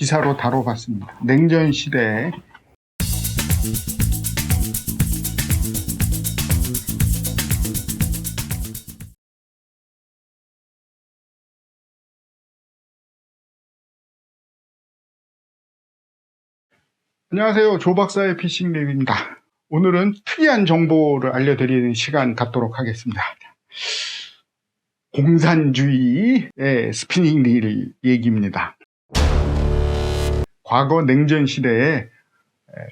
기사로 다뤄봤습니다. 냉전 시대에 안녕하세요. 조 박사의 피싱 랩입니다. 오늘은 특이한 정보를 알려드리는 시간 갖도록 하겠습니다. 공산주의의 스피닝 릴 얘기입니다. 과거 냉전 시대에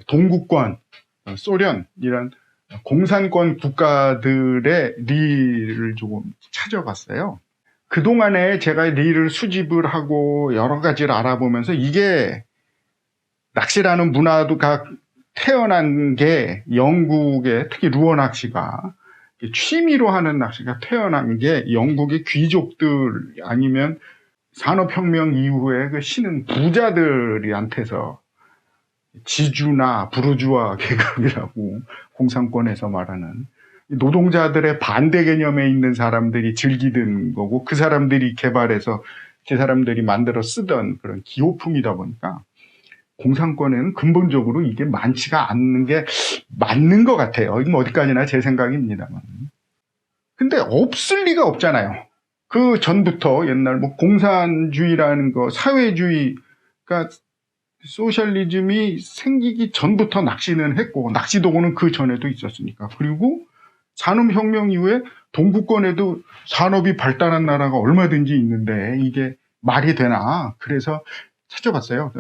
동구권, 어, 소련 이런 공산권 국가들의 릴을 조금 찾아봤어요. 그동안에 제가 릴을 수집을 하고 여러 가지를 알아보면서 이게 낚시라는 문화가 태어난 게 영국의 특히 루어 낚시가 취미로 하는 낚시가 태어난 게 영국의 귀족들 아니면 산업혁명 이후에 그 신은 부자들한테서 지주나 부르주아 계급이라고 공산권에서 말하는 노동자들의 반대 개념에 있는 사람들이 즐기던 거고 그 사람들이 개발해서 그 사람들이 만들어 쓰던 그런 기호품이다 보니까 공산권에는 근본적으로 이게 많지가 않는 게 맞는 것 같아요. 이건 어디까지나 제 생각입니다만. 근데 없을 리가 없잖아요. 그 전부터 옛날 뭐 공산주의라는 거, 사회주의, 그러니까 소셜리즘이 생기기 전부터 낚시는 했고, 낚시도구는 그 전에도 있었으니까. 그리고 산업혁명 이후에 동구권에도 산업이 발달한 나라가 얼마든지 있는데 이게 말이 되나. 그래서 찾아봤어요.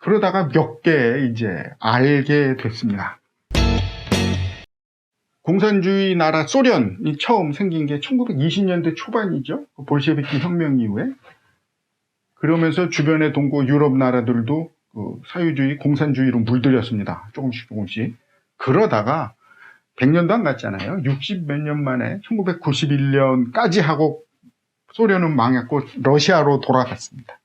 그러다가 몇 개 이제 알게 됐습니다. 공산주의 나라 소련이 처음 생긴 게 1920년대 초반이죠. 그 볼셰비키 혁명 이후에. 그러면서 주변의 동구 유럽 나라들도 그 사유주의, 공산주의로 물들였습니다. 조금씩 조금씩. 그러다가 100년도 안 갔잖아요. 60 몇 년 만에 1991년까지 하고 소련은 망했고 러시아로 돌아갔습니다.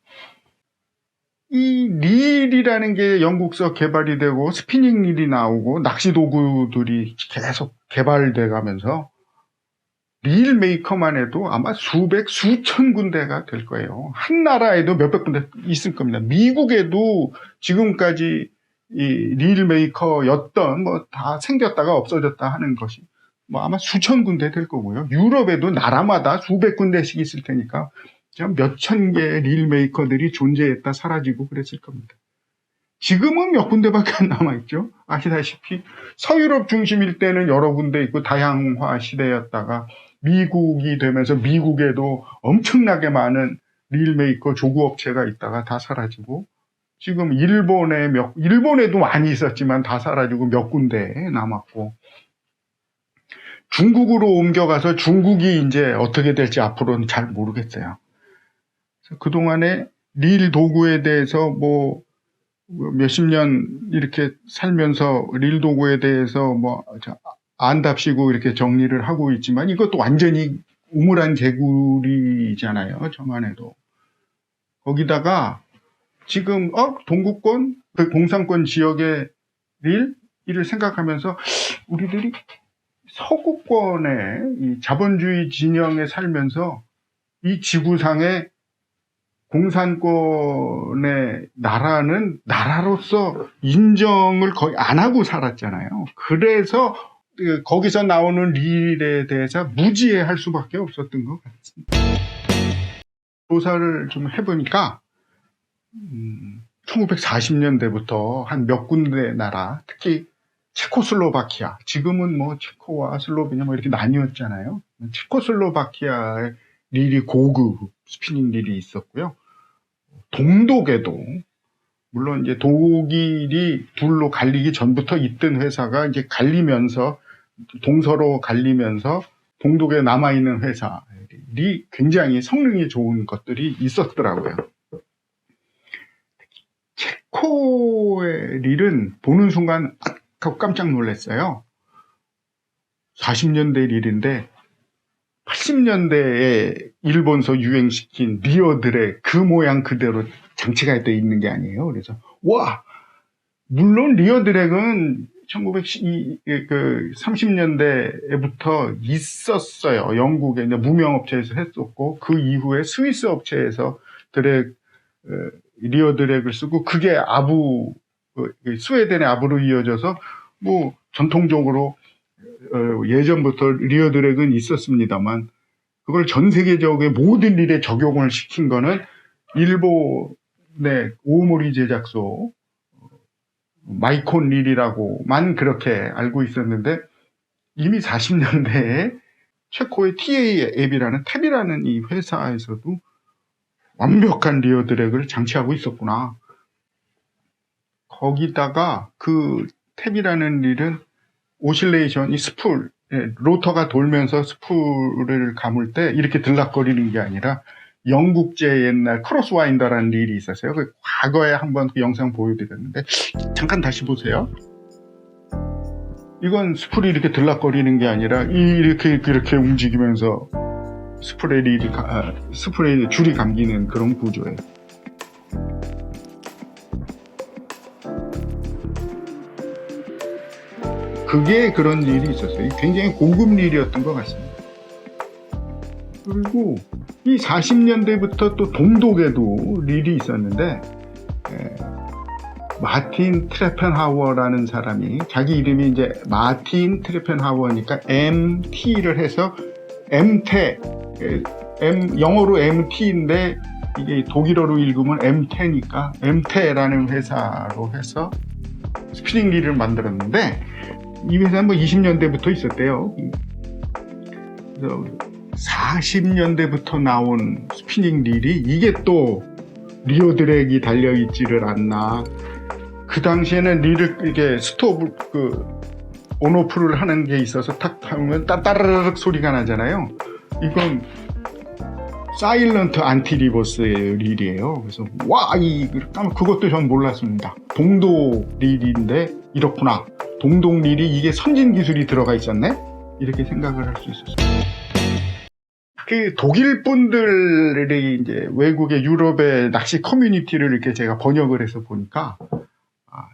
이 릴이라는 게 영국서 개발이 되고 스피닝 릴이 나오고 낚시 도구들이 계속 개발돼 가면서 릴 메이커만 해도 아마 수백 수천 군데가 될 거예요. 한 나라에도 몇백 군데 있을 겁니다. 미국에도 지금까지 이릴 메이커였던 뭐 다 생겼다가 없어졌다 하는 것이 뭐 아마 수천 군데 될 거고요. 유럽에도 나라마다 수백 군데씩 있을 테니까 몇천 개의 릴 메이커들이 존재했다 사라지고 그랬을 겁니다. 지금은 몇 군데밖에 안 남아있죠. 아시다시피 서유럽 중심일 때는 여러 군데 있고 다양화 시대였다가 미국이 되면서 미국에도 엄청나게 많은 릴 메이커 조구 업체가 있다가 다 사라지고 지금 일본에 몇 일본에도 많이 있었지만 다 사라지고 몇 군데 남았고 중국으로 옮겨가서 중국이 이제 어떻게 될지 앞으로는 잘 모르겠어요. 그동안에 릴 도구에 대해서 뭐 몇십 년 이렇게 살면서 릴 도구에 대해서 뭐 안답시고 이렇게 정리를 하고 있지만 이것도 완전히 우물한 개구리잖아요. 저만 해도. 거기다가 지금 어 동구권 그 공산권 지역의 릴 이를 생각하면서 우리들이 서구권의 이 자본주의 진영에 살면서 이 지구상에 공산권의 나라는 나라로서 인정을 거의 안 하고 살았잖아요. 그래서 그 거기서 나오는 릴에 대해서 무지해할 수밖에 없었던 것 같습니다. 조사를 좀 해보니까 음, 1940년대부터 한 몇 군데 나라, 특히 체코슬로바키아, 지금은 뭐 체코와 슬로베니아 뭐 이렇게 나뉘었잖아요. 체코슬로바키아의 릴이 고급 스피닝 릴이 있었고요. 동독에도 물론 이제 독일이 둘로 갈리기 전부터 있던 회사가 이제 갈리면서 동서로 갈리면서 동독에 남아 있는 회사리 굉장히 성능이 좋은 것들이 있었더라고요. 체코의 릴은 보는 순간 아, 깜짝 놀랐어요. 40년대 릴인데 80년대에 일본서 유행시킨 리어들의 그 모양 그대로 장치가 되어 있는 게 아니에요. 그래서 와 물론 리어드랙은 1930년대부터 있었어요. 영국의 무명 업체에서 했었고 그 이후에 스위스 업체에서 드랙 어, 리어 드랙을 쓰고 그게 아부 어, 스웨덴의 아부로 이어져서 뭐 전통적으로 어, 예전부터 리어 드랙은 있었습니다만 그걸 전 세계적인 모든 일에 적용을 시킨 거는 일본의 오모리 제작소 어, 마이콘 릴이라고만 그렇게 알고 있었는데 이미 40년대에 체코의 TA 앱이라는 탭이라는 이 회사에서도 완벽한 리어 드랙을 장치하고 있었구나. 거기다가 그 탭이라는 릴은 오실레이션, 이 스풀, 예, 로터가 돌면서 스풀을 감을 때 이렇게 들락거리는 게 아니라 영국제 옛날 크로스 와인더라는 릴이 있었어요. 그 과거에 한번 그 영상 보여드렸는데 잠깐 다시 보세요. 이건 스풀이 이렇게 들락거리는 게 아니라 이렇게 이렇게 움직이면서 스프레이 아, 스프레이 줄이 감기는 그런 구조예요. 그게 그런 일이 있었어요. 굉장히 고급 릴이었던 것 같습니다. 그리고 이 40년대부터 또 동독에도 릴이 있었는데 에, 마틴 트레펜하워라는 사람이 자기 이름이 이제 마틴 트레펜하워니까 MT를 해서 MT M 영어로 MT인데 이게 독일어로 읽으면 MT니까 MT라는 회사로 해서 스피닝 릴을 만들었는데 이 회사는 뭐 20년대부터 있었대요. 그래서 40년대부터 나온 스피닝 릴이 이게 또 리어 드랙이 달려 있지를 않나. 그 당시에는 릴을 이게 스톱 그 온오프를 하는 게 있어서 탁 하면 따따르륵 소리가 나잖아요. 이건 사일런트 안티 리버스의 릴이에요. 그래서 와 이 그것도 전 몰랐습니다. 동도 릴인데 이렇구나. 동동 릴이 이게 선진 기술이 들어가 있었네. 이렇게 생각을 할 수 있었어요. 그 독일 분들이 이제 외국의 유럽의 낚시 커뮤니티를 이렇게 제가 번역을 해서 보니까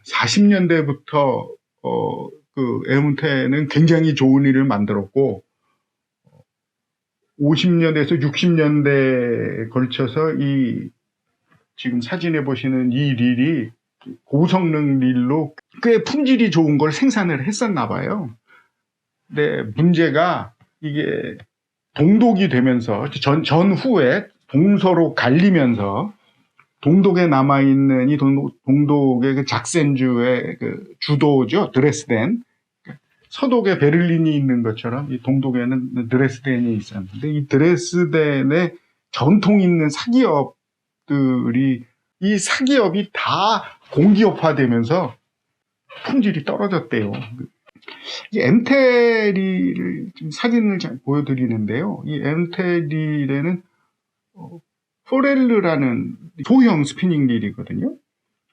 40년대부터 어, 그 에문테는 굉장히 좋은 일을 만들었고 50년대에서 60년대에 걸쳐서 이 지금 사진에 보시는 이 릴이 고성능 릴로 꽤 품질이 좋은 걸 생산을 했었나 봐요. 근데 문제가 이게 동독이 되면서 전, 전후에 동서로 갈리면서 동독에 남아있는 이 동독, 동독 의 그 작센주의 그 주도죠. 드레스덴. 서독에 베를린이 있는 것처럼 이 동독에는 드레스덴이 있었는데 이 드레스덴의 전통 있는 사기업들이 이 사기업이 다 공기업화되면서 품질이 떨어졌대요. 이 엠테리를 지금 사진을 잘 보여드리는데요. 이 엠테리에는 어, 포렐르라는 소형 스피닝 릴이거든요.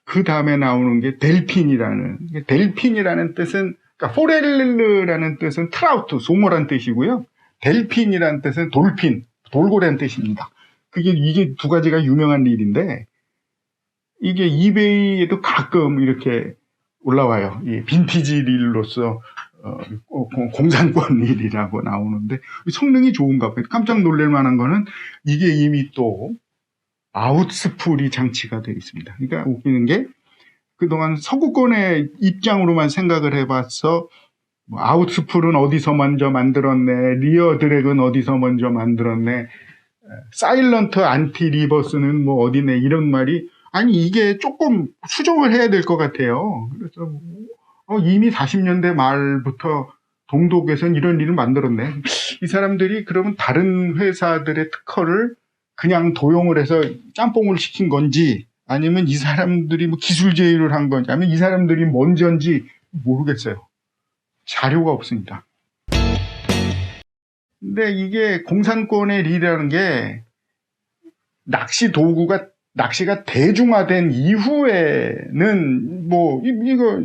그 다음에 나오는 게 델핀이라는 델핀이라는 뜻은 그러니까 포렐르라는 뜻은 트라우트 소모란 뜻이고요. 델핀이라는 뜻은 돌핀 돌고래란 뜻입니다. 그게 이게 두 가지가 유명한 릴인데 이게 이베이에도 가끔 이렇게 올라와요. 이 빈티지 릴로서 어, 공산권 릴이라고 나오는데 성능이 좋은가 봐요. 깜짝 놀랄 만한 거는 이게 이미 또 아웃스풀이 장치가 되어 있습니다. 그러니까 웃기는 게 그동안 서구권의 입장으로만 생각을 해봤어 뭐 아웃스풀은 어디서 먼저 만들었네 리어 드랙은 어디서 먼저 만들었네 사일런트 안티 리버스는 뭐 어디네 이런 말이 아니 이게 조금 수정을 해야 될 것 같아요. 그래서 어, 이미 40년대 말부터 동독에선 이런 일을 만들었네. 이 사람들이 그러면 다른 회사들의 특허를 그냥 도용을 해서 짬뽕을 시킨 건지 아니면 이 사람들이 뭐 기술 제휴를 한 건지 아니면 이 사람들이 먼저인지 모르겠어요. 자료가 없습니다. 근데 이게 공산권의 릴이라는 게 낚시 도구가 낚시가 대중화된 이후에는 뭐 이- 이거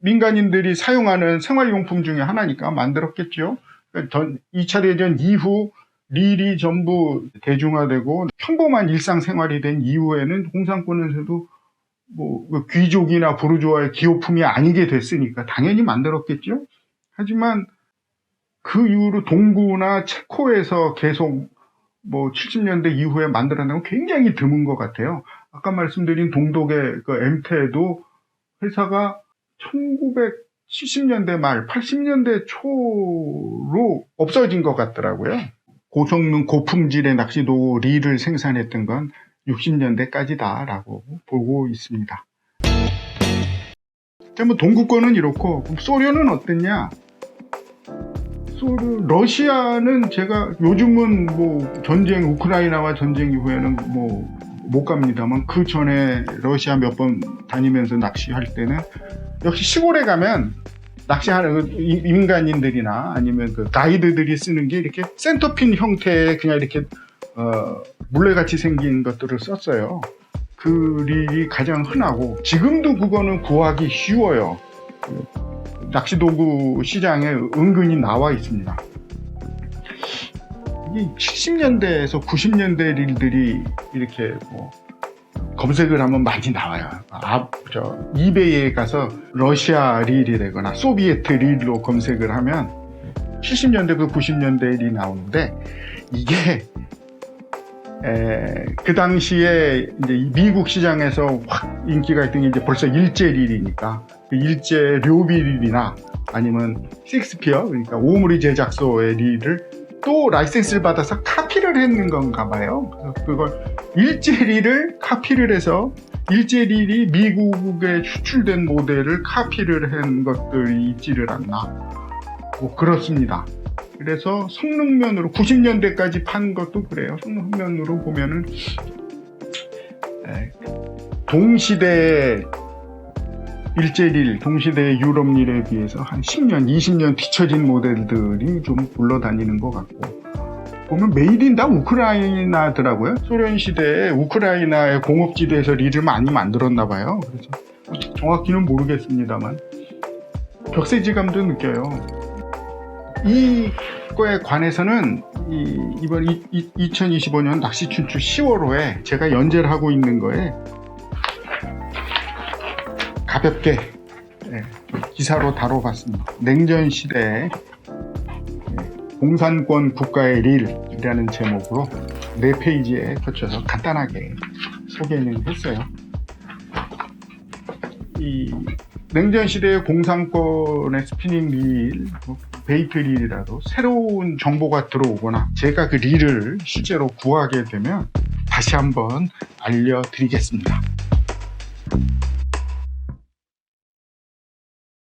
민간인들이 사용하는 생활용품 중에 하나니까 만들었겠죠. 그러니까 전 2차 대전 이후 릴이 전부 대중화되고 평범한 일상생활이 된 이후에는 공산권에서도 뭐그 귀족이나 부르주아의 기호품이 아니게 됐으니까 당연히 만들었겠죠. 하지만 그 이후로 동구나 체코에서 계속 뭐 70년대 이후에 만들어낸 건 굉장히 드문 것 같아요. 아까 말씀드린 동독의 그 엠테도 회사가 1970년대 말, 80년대 초로 없어진 것 같더라고요. 고성능 고품질의 낚시도 리를 생산했던 건 60년대까지다라고 보고 있습니다. 자, 뭐 동구권은 이렇고 소련은 어땠냐? 러시아는 제가 요즘은 뭐 전쟁 우크라이나와 전쟁 이후에는 뭐 못 갑니다만 그 전에 러시아 몇 번 다니면서 낚시할 때는 역시 시골에 가면 낚시하는 그 이- 민간인들이나 아니면 그 가이드들이 쓰는 게 이렇게 센터핀 형태의 그냥 이렇게 어, 물레같이 생긴 것들을 썼어요. 그 릴이 가장 흔하고 지금도 그거는 구하기 쉬워요. 그 낚시도구 시장에 은근히 나와 있습니다. 이 70년대에서 90년대 릴들이 이렇게 뭐 검색을 하면 많이 나와요. 아, 저 이베이에 가서 러시아 릴이라거나 소비에트 릴로 검색을 하면 70년대 그 90년대 릴이 나오는데 이게 에, 그 당시에 이제 이 미국 시장에서 확 인기가 있던 게 이제 벌써 일제 릴이니까 그 일제 료비 릴이나 아니면 식스피어 그러니까 오므리 제작소의 릴을 또 라이센스를 받아서 카피를 했는 건가 봐요. 그걸 일제리를 카피를 해서 일제릴이 미국에 수출된 모델을 카피를 한 것들이 있지를 않나. 뭐 그렇습니다. 그래서 성능면으로 90년대까지 판 것도 그래요. 성능면으로 보면은 에, 동시대 일제릴, 동시대 유럽릴에 비해서 한 10년, 20년 뒤처진 모델들이 좀 굴러다니는 것 같고 보면 메이드인 다 우크라이나더라고요. 소련 시대에 우크라이나의 공업지대에서 릴을 많이 만들었나 봐요. 그래서 정확히는 모르겠습니다만 벽세지감도 느껴요. 이거에 관해서는 이, 이, 2025년 낚시춘추 10월호에 제가 연재를 하고 있는 거에 가볍게 예, 좀 기사로 다뤄봤습니다. 냉전 시대에 예, 공산권 국가의 릴이라는 제목으로 네 페이지에 거쳐서 간단하게 소개는 했어요. 이 냉전 시대의 공산권의 스피닝 릴, 뭐 베이트 릴이라도 새로운 정보가 들어오거나 제가 그 릴을 실제로 구하게 되면 다시 한번 알려드리겠습니다.